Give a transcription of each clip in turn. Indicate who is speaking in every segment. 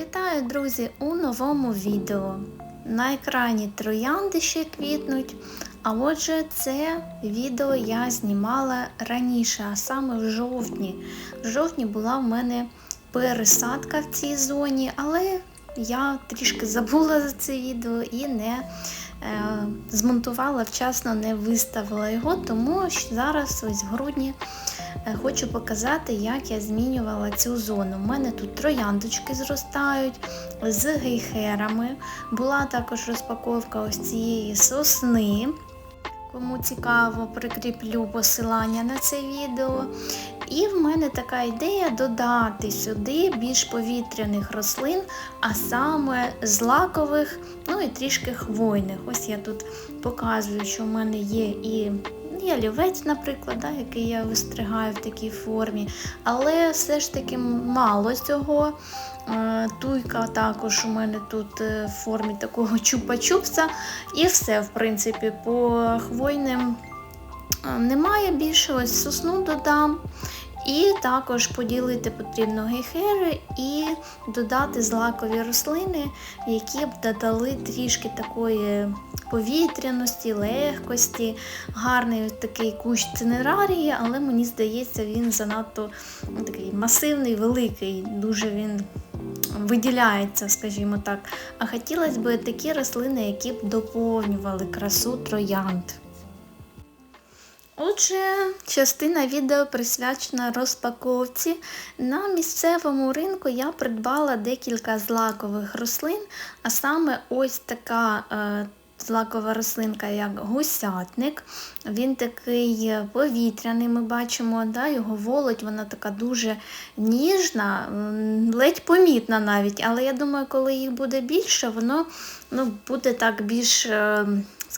Speaker 1: Вітаю, друзі, у новому відео. На екрані троянди ще квітнуть. А отже, це відео я знімала раніше, а саме в жовтні. В жовтні була в мене пересадка в цій зоні, але я трішки забула за це відео і не змонтувала вчасно, не виставила його, тому що зараз, ось в грудні, е, хочу показати, як я змінювала цю зону. У мене тут трояндочки зростають з гейхерами. Була також розпаковка ось цієї сосни. Кому цікаво, прикріплю посилання на це відео. І в мене така ідея додати сюди більш повітряних рослин, а саме злакових, ну і трішки хвойних. Ось я тут показую, що в мене є і ялівець, наприклад, да, який я вистригаю в такій формі. Але все ж таки мало цього. Е, Туйка також у мене тут е, в формі такого чупа-чупса. І все, в принципі, по хвойним е, немає більше. Ось сосну додам. І також поділити потрібно гейхери і додати злакові рослини, які б додали трішки такої повітряності, легкості, гарний такий кущ цинерарії, але мені здається, він занадто ну, такий масивний, великий, дуже він виділяється, скажімо так. А хотілося б такі рослини, які б доповнювали красу троянд. Отже, частина відео присвячена розпаковці. На місцевому ринку я придбала декілька злакових рослин, а саме ось така е, злакова рослинка, як гусятник. Він такий повітряний, ми бачимо, да, його волоть, вона така дуже ніжна, ледь помітна навіть. Але я думаю, коли їх буде більше, воно ну, буде так більш. Е,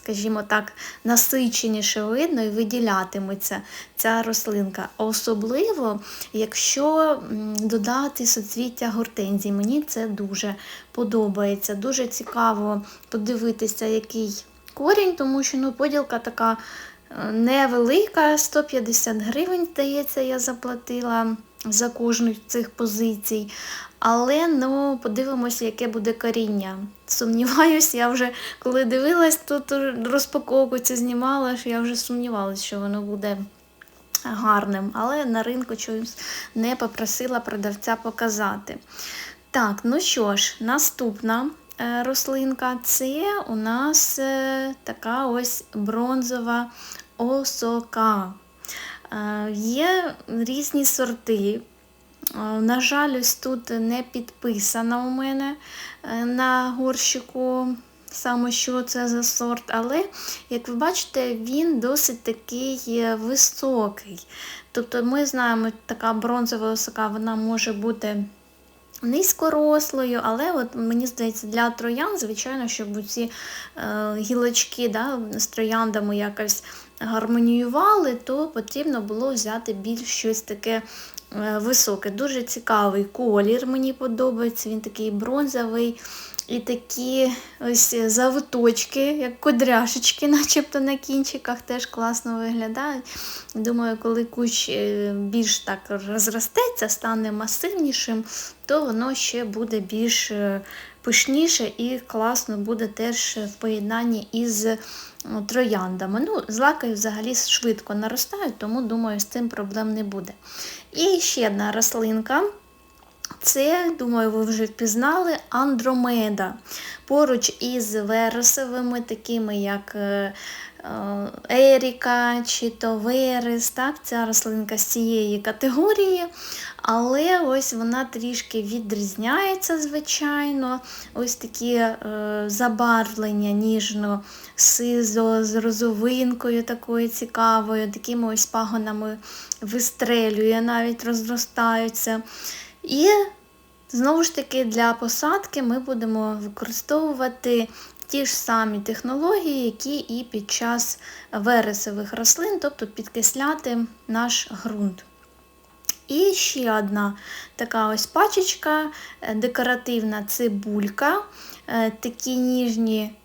Speaker 1: скажімо так, насиченіше видно і виділятиметься ця рослинка. Особливо, якщо додати соцвіття гортензій. Мені це дуже подобається. Дуже цікаво подивитися, який корінь, тому що ну, поділка така е, невелика, 150 гривень, здається, я заплатила за кожну з цих позицій. Але ну, подивимося, яке буде коріння. Сумніваюся, я вже коли дивилась тут розпаковку це знімала, що я вже сумнівалася, що воно буде гарним. Але на ринку чомусь не попросила продавця показати. Так, ну що ж, наступна е, рослинка це у нас е, така ось бронзова осока. Е, є різні сорти. На жаль, ось тут не підписано у мене е, на горщику, саме що це за сорт, але, як ви бачите, він досить такий е, високий. Тобто ми знаємо, така бронзова осока вона може бути низькорослою, але от мені здається, для троян, звичайно, щоб ці е, гілочки да, з трояндами якось гармоніювали, то потрібно було взяти більш щось таке Е, високе. Дуже цікавий колір, мені подобається. Він такий бронзовий. І такі ось завиточки, як кудряшечки, начебто на кінчиках, теж класно виглядають. Думаю, коли кущ е, більш так розростеться, стане масивнішим, то воно ще буде більш е, пишніше і класно буде теж в поєднанні із трояндами. Ну, Злаки взагалі швидко наростають, тому, думаю, з цим проблем не буде. І ще одна рослинка. Це, думаю, ви вже впізнали Андромеда. Поруч із вересовими, такими як е, е, Еріка чи то Верес, так, ця рослинка з цієї категорії, але ось вона трішки відрізняється, звичайно. Ось такі е, забарвлення ніжно, сизо, з розовинкою такою цікавою, такими ось пагонами вистрелює, навіть розростаються. І знову ж таки для посадки ми будемо використовувати ті ж самі технології, які і під час вересових рослин, тобто підкисляти наш ґрунт. І ще одна така ось пачечка, е, декоративна цибулька, е, такі ніжні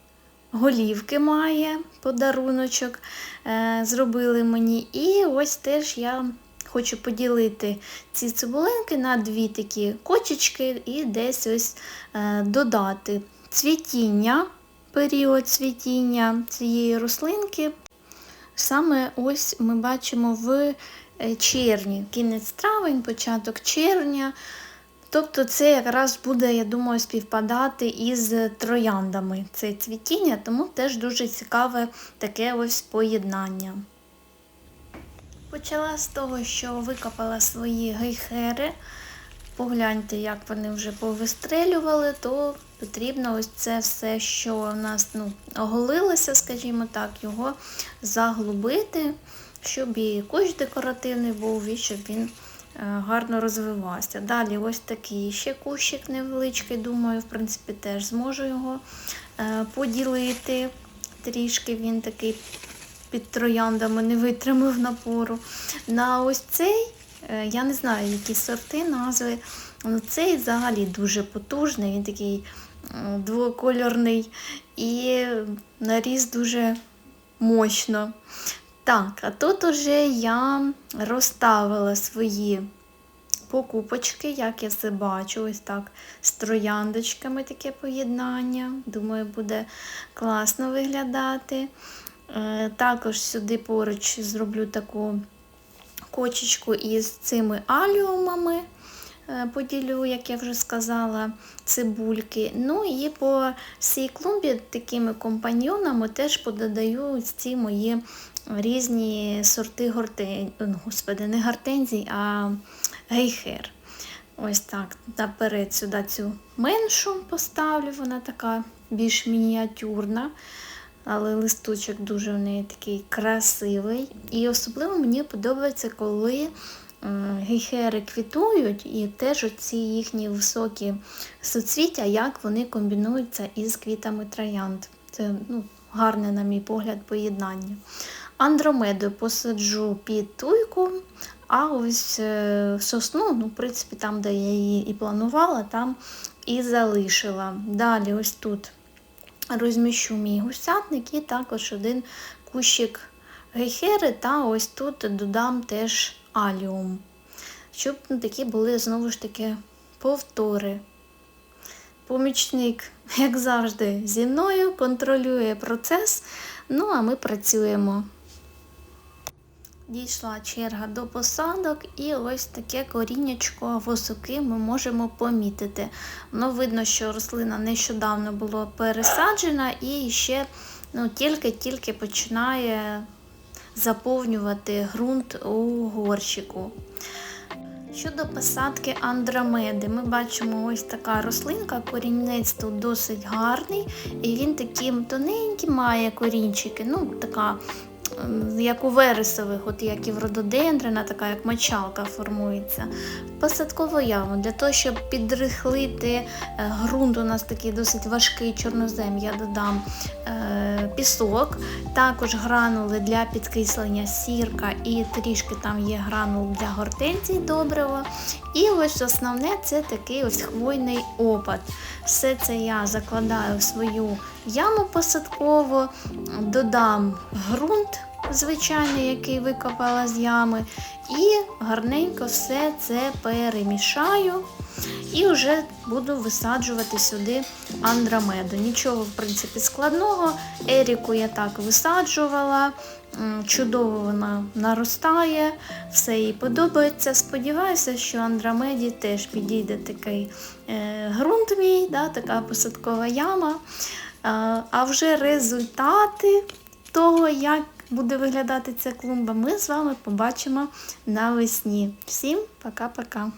Speaker 1: голівки має подаруночок, е, зробили мені. І ось теж я хочу поділити ці цибулинки на дві такі кочечки і десь ось е, додати цвітіння, період цвітіння цієї рослинки. Саме ось ми бачимо в е, червні, кінець травень, початок червня. Тобто це якраз буде, я думаю, співпадати із трояндами це цвітіння, тому теж дуже цікаве таке ось поєднання. Почала з того, що викопала свої гейхери. Погляньте, як вони вже повистрелювали, то потрібно ось це все, що у нас ну, оголилося, скажімо так, його заглубити, щоб і кущ декоративний був, і щоб він е, гарно розвивався. Далі ось такий ще кущик невеличкий, думаю, в принципі, теж зможу його е, поділити. Трішки він такий під трояндами не витримав напору. На ось цей, е, я не знаю, які сорти, назви. Ну, Цей взагалі дуже потужний, він такий двокольорний і наріс дуже мощно. Так, а тут уже я розставила свої покупочки, як я все бачу, ось так з трояндочками таке поєднання. Думаю, буде класно виглядати. Е, Також сюди поруч зроблю таку кочечку із цими аліумами. Е, Поділю, як я вже сказала, цибульки. Ну і по всій клумбі такими компаньйонами теж пододаю ці мої різні сорти гортен... Господи, не гортензій, а гейхер. Ось так. Наперед сюди цю меншу поставлю, вона така більш мініатюрна. Але листочок дуже в неї такий красивий. І особливо мені подобається, коли гейхери квітують, і теж оці їхні високі соцвіття, як вони комбінуються із квітами троянд. Це ну, гарне, на мій погляд, поєднання. Андромеду посаджу під туйку, а ось е, сосну, ну, в принципі, там, де я її і планувала, там і залишила. Далі, ось тут розміщу мій гусятник і також один кущик гейхери, та ось тут додам теж аліум. Щоб такі були знову ж таки повтори. Помічник, як завжди, зі мною контролює процес, ну а ми працюємо. Дійшла черга до посадок, і ось таке коріннячко восуки ми можемо помітити. Воно видно, що рослина нещодавно була пересаджена і ще ну, тільки-тільки починає заповнювати ґрунт у горщику. Щодо посадки андромеди, ми бачимо ось така рослинка, корінець тут досить гарний, і він такий тоненький має корінчики, ну така як у вересових, от як і в рододендрина, така як мочалка формується. Посадкову яму для того, щоб підрихлити ґрунт, у нас такий досить важкий чорнозем, я додам е, пісок, також гранули для підкислення сірка і трішки там є гранул для гортензій добрива. І ось основне це такий ось хвойний опад. Все це я закладаю в свою яму посадкову, додам ґрунт звичайний, який викопала з ями, і гарненько все це перемішаю. І вже буду висаджувати сюди андромеду. Нічого, в принципі, складного. Еріку я так висаджувала, чудово вона наростає, все їй подобається. Сподіваюся, що андромеді теж підійде такий е, ґрунт мій, да, така посадкова яма. А вже результати того, як буде виглядати ця клумба, ми з вами побачимо навесні. Всім пока-пока!